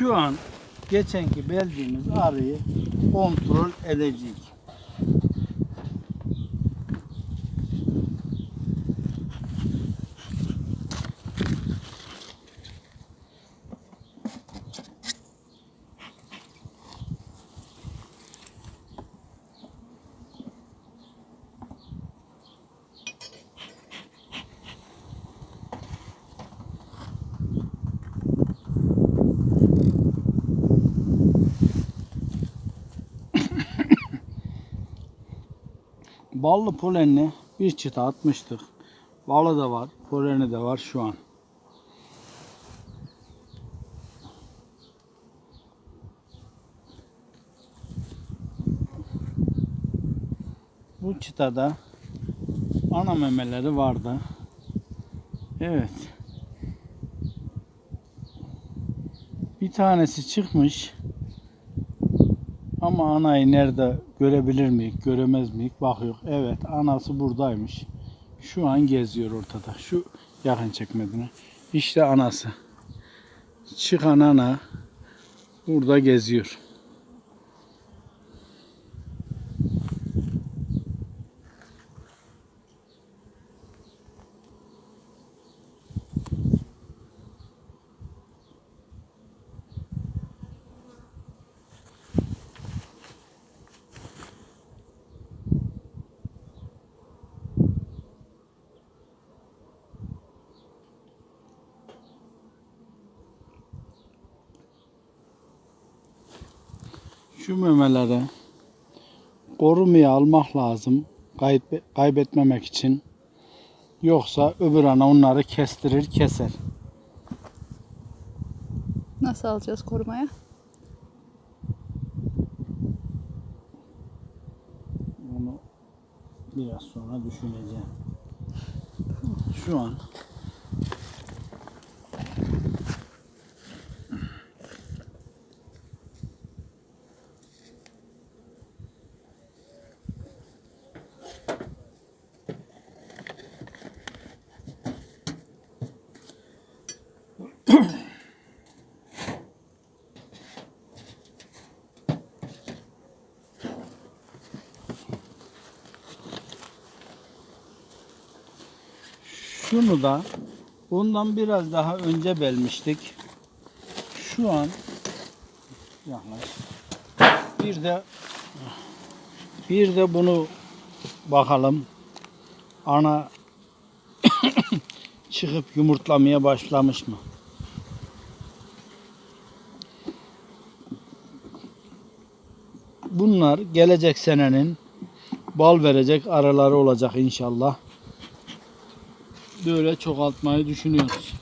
Şu an geçenki beldiğimiz arıyı kontrol edeceğiz. Ballı polenli bir çıta atmıştık. Balı da var, poleni de var şu an. Bu çıtada ana memeleri vardı. Evet. Bir tanesi çıkmış. Ama anayı nerede görebilir miyik, göremez miyik bakıyor. Evet anası buradaymış. Şu an geziyor ortada. Şu yakın çekmediğine. İşte anası. Çıkan ana burada geziyor. Şu memeleri korumaya almak lazım. Kaybetmemek için. Yoksa öbür ana onları kestirir keser. Nasıl alacağız korumaya? Bunu biraz sonra düşüneceğim. Şu an Şunu da bundan biraz daha önce belmiştik. Şu an. Bir de bir de bunu bakalım. Ana çıkıp yumurtlamaya başlamış mı? Bunlar gelecek senenin bal verecek arıları olacak inşallah böyle çoğaltmayı düşünüyoruz.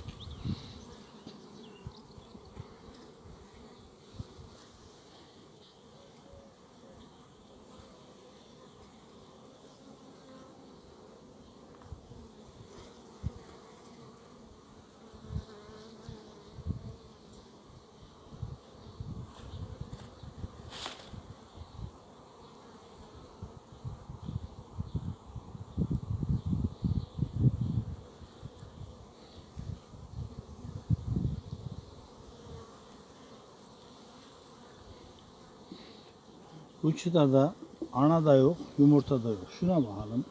Bu çıtada ana da yok, yumurta da yok. Şuna bakalım.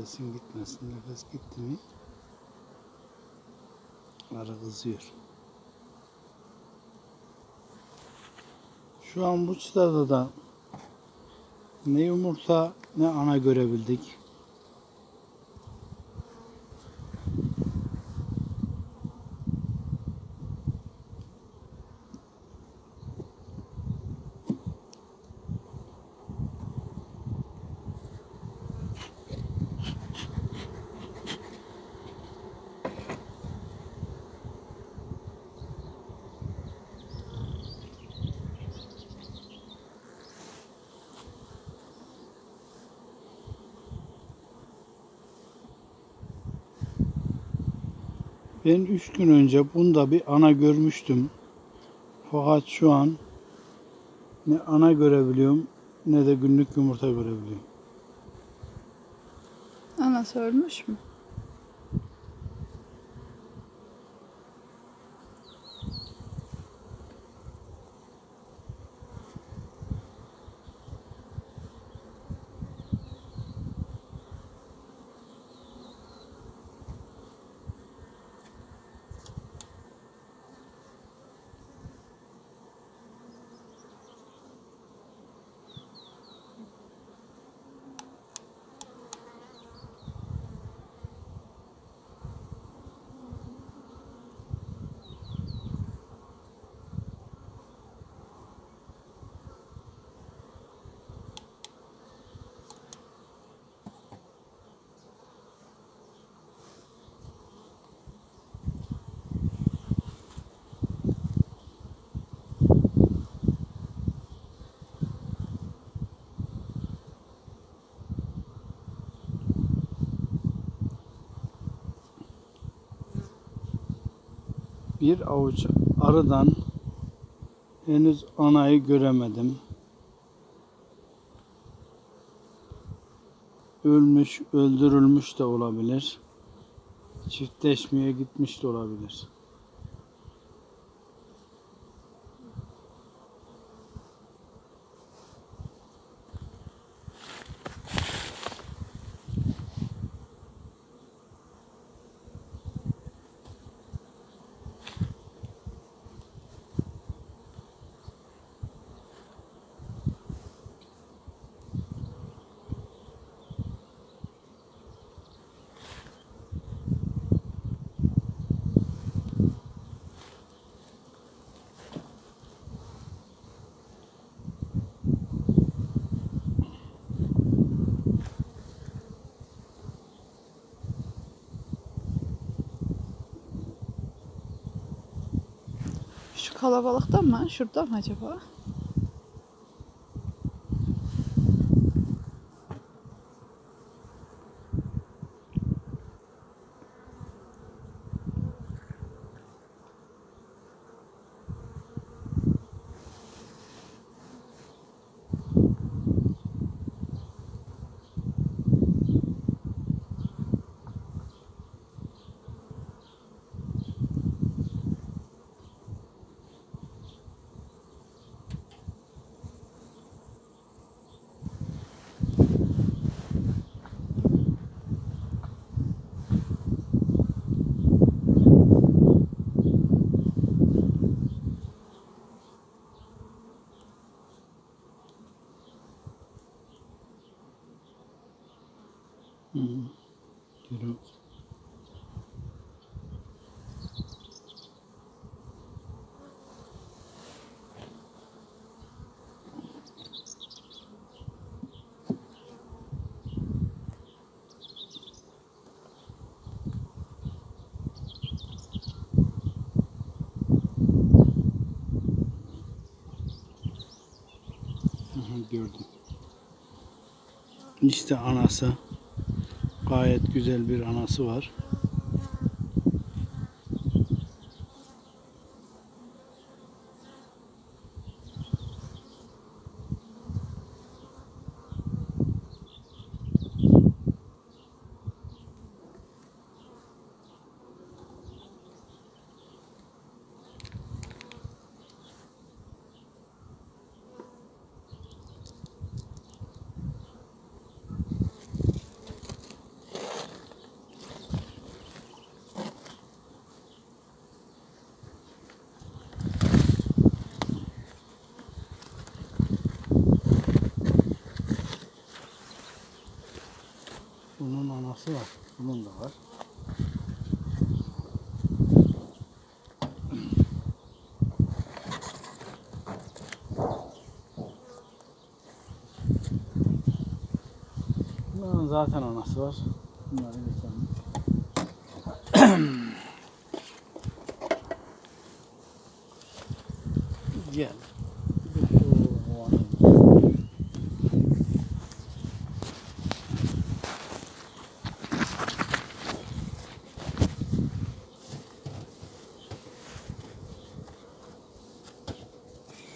Nefesin gitmesin. Nefes gitti mi arı kızıyor. Şu an bu çıtada da ne yumurta ne ana görebildik. Ben 3 gün önce bunda bir ana görmüştüm. Fakat şu an ne ana görebiliyorum ne de günlük yumurta görebiliyorum. Anası ölmüş mü? Bir avuç arıdan henüz anayı göremedim. Ölmüş, öldürülmüş de olabilir. Çiftleşmeye gitmiş de olabilir. Kalabalıkta mı? Şurada mı acaba? Gördüm. İşte anası. Gayet güzel bir anası var. Zaten anası var. Bunları geçelim. Gel.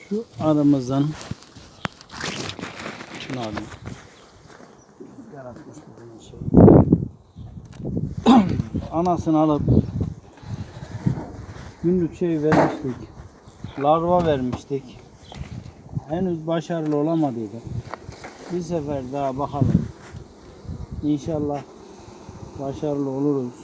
Şu aramızdan şunu alayım. Yaratmış bu şey. Anasını alıp günlük şey vermiştik. Larva vermiştik. Henüz başarılı olamadıydı. Bir sefer daha bakalım. İnşallah başarılı oluruz.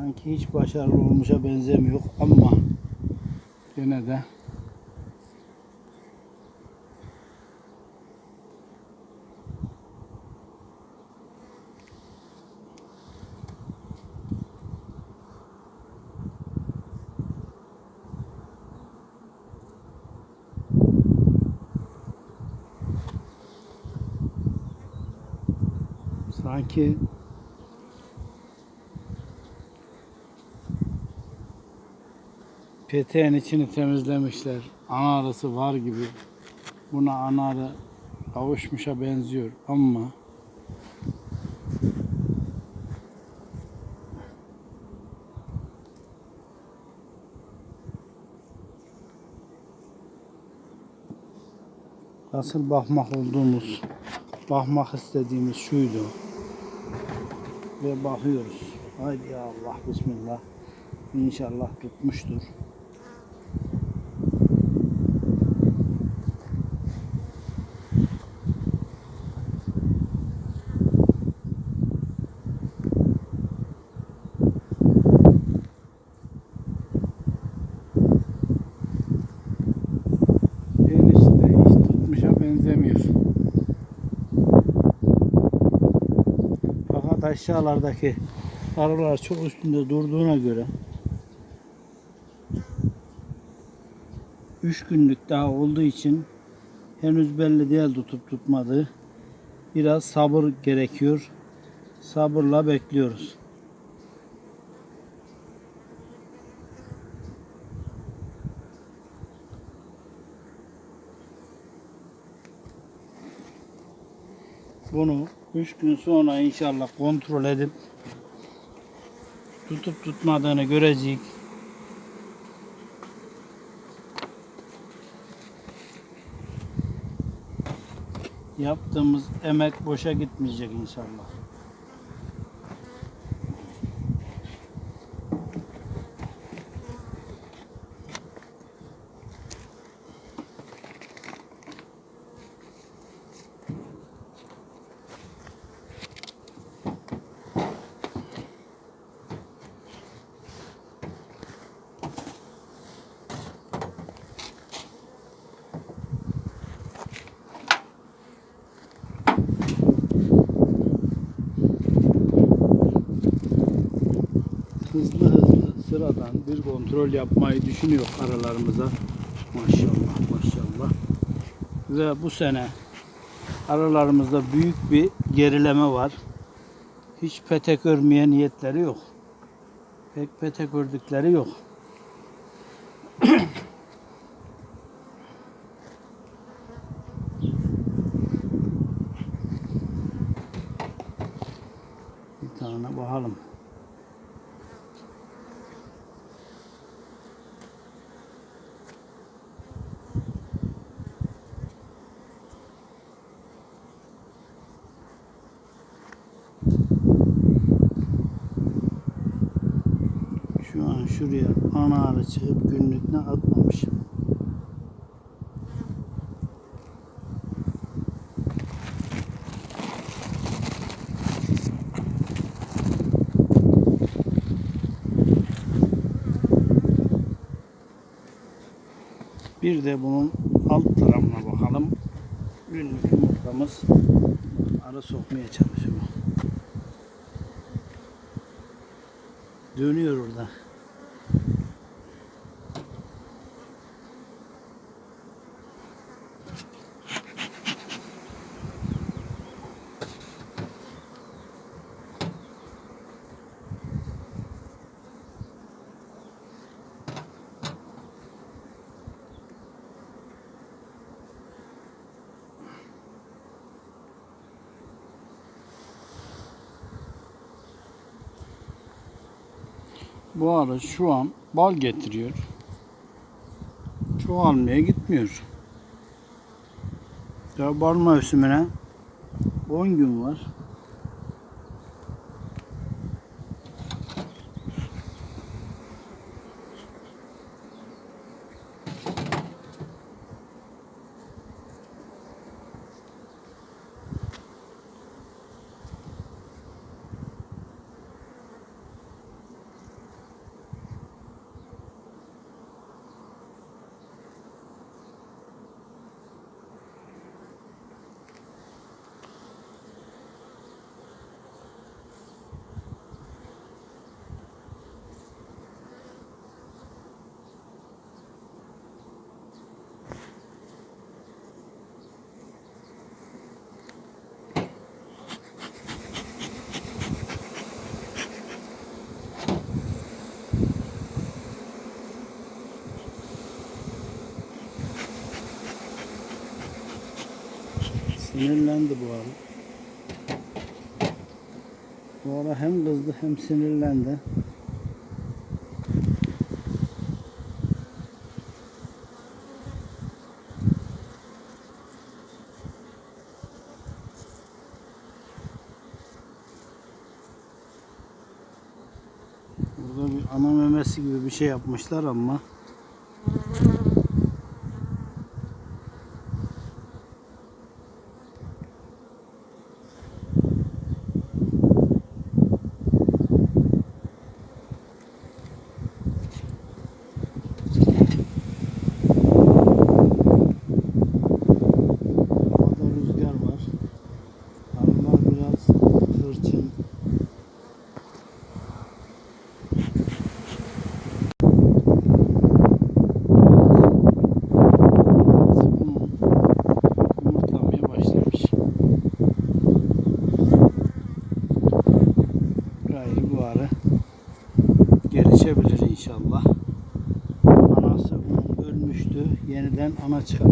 Sanki hiç başarılı olmuşa benzemiyor ama gene de. Sanki peteğin içini temizlemişler. Ana arısı var gibi. Buna ana arı kavuşmuşa benziyor ama asıl bakmak olduğumuz bakmak istediğimiz şuydu ve bakıyoruz haydi ya Allah bismillah İnşallah tutmuştur. Enişte hiç tutmuşa benzemiyor. Fakat aşağılardaki arılar çok üstünde durduğuna göre 3 günlük daha olduğu için henüz belli değil tutup tutmadığı. Biraz sabır gerekiyor. Sabırla bekliyoruz. Bunu 3 gün sonra inşallah kontrol edip tutup tutmadığını göreceğiz. Yaptığımız emek boşa gitmeyecek inşallah. Sıradan bir kontrol yapmayı düşünüyor aralarımıza. Maşallah maşallah. Ve bu sene aralarımızda büyük bir gerileme var. Hiç petek örmeye niyetleri yok. Pek petek ördükleri yok. Bir tane bakalım. Şu an şuraya ana arı çıkıp günlük ne atmamışım. Bir de bunun alt tarafına bakalım. Günlük yumurtamız arı sokmaya çalışıyor. Dönüyor orada. Bu arı şu an bal getiriyor. Çoğalmaya gitmiyor. Daha bal mevsimine 10 gün var. Sinirlendi bu ara. Bu ara hem kızdı hem sinirlendi. Burada bir ana memesi gibi bir şey yapmışlar ama കാണാച്ചാ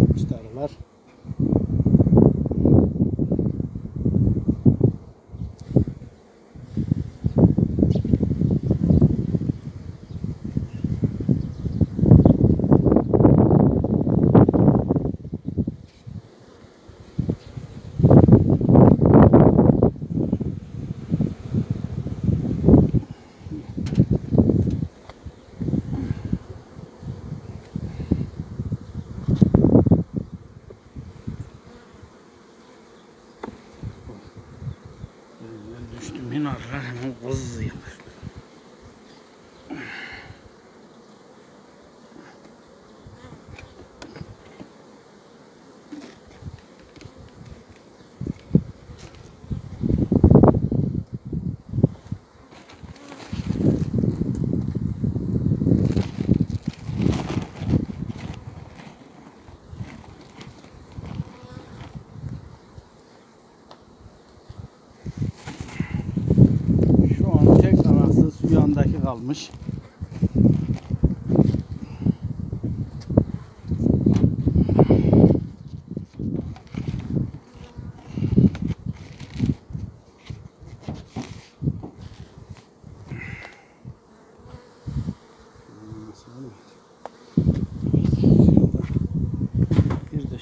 an tek anası su yandaki kalmış.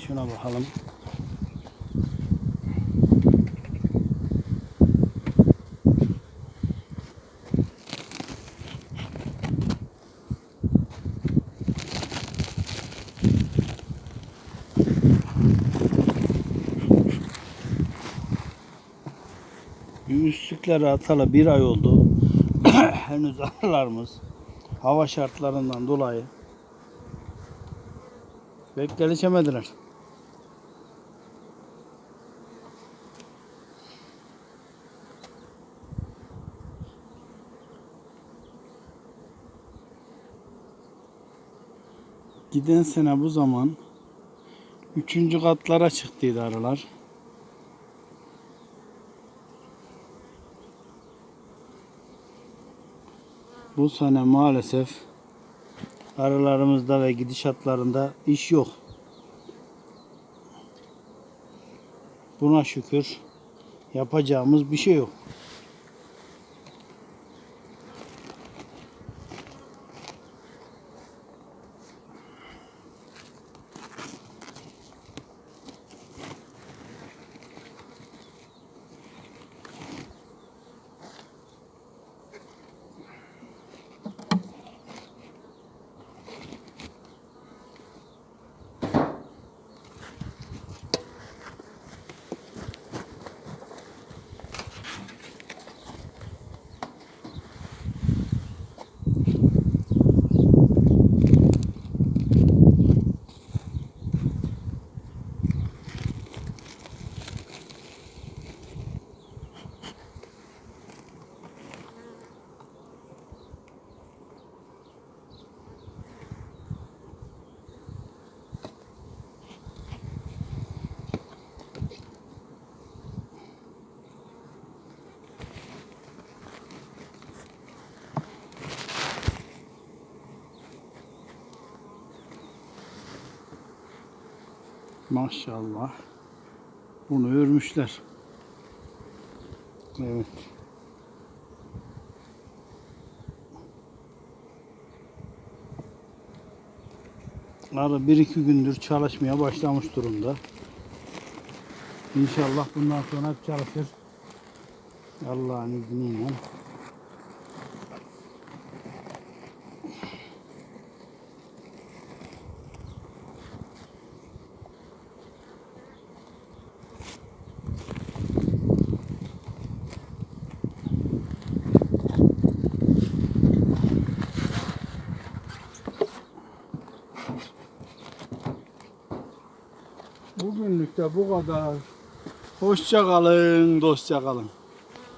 Şuna bakalım. Üstlükleri atalı bir ay oldu. Henüz arılarımız hava şartlarından dolayı pek gelişemediler. Giden sene bu zaman üçüncü katlara çıktıydı arılar. Bu sene maalesef arılarımızda ve gidişatlarında iş yok. Buna şükür yapacağımız bir şey yok. Maşallah. Bunu örmüşler. Evet. Arı bir iki gündür çalışmaya başlamış durumda. İnşallah bundan sonra hep çalışır. Allah'ın izniyle. Bugünlük de bu kadar. Hoşça kalın, dostça kalın.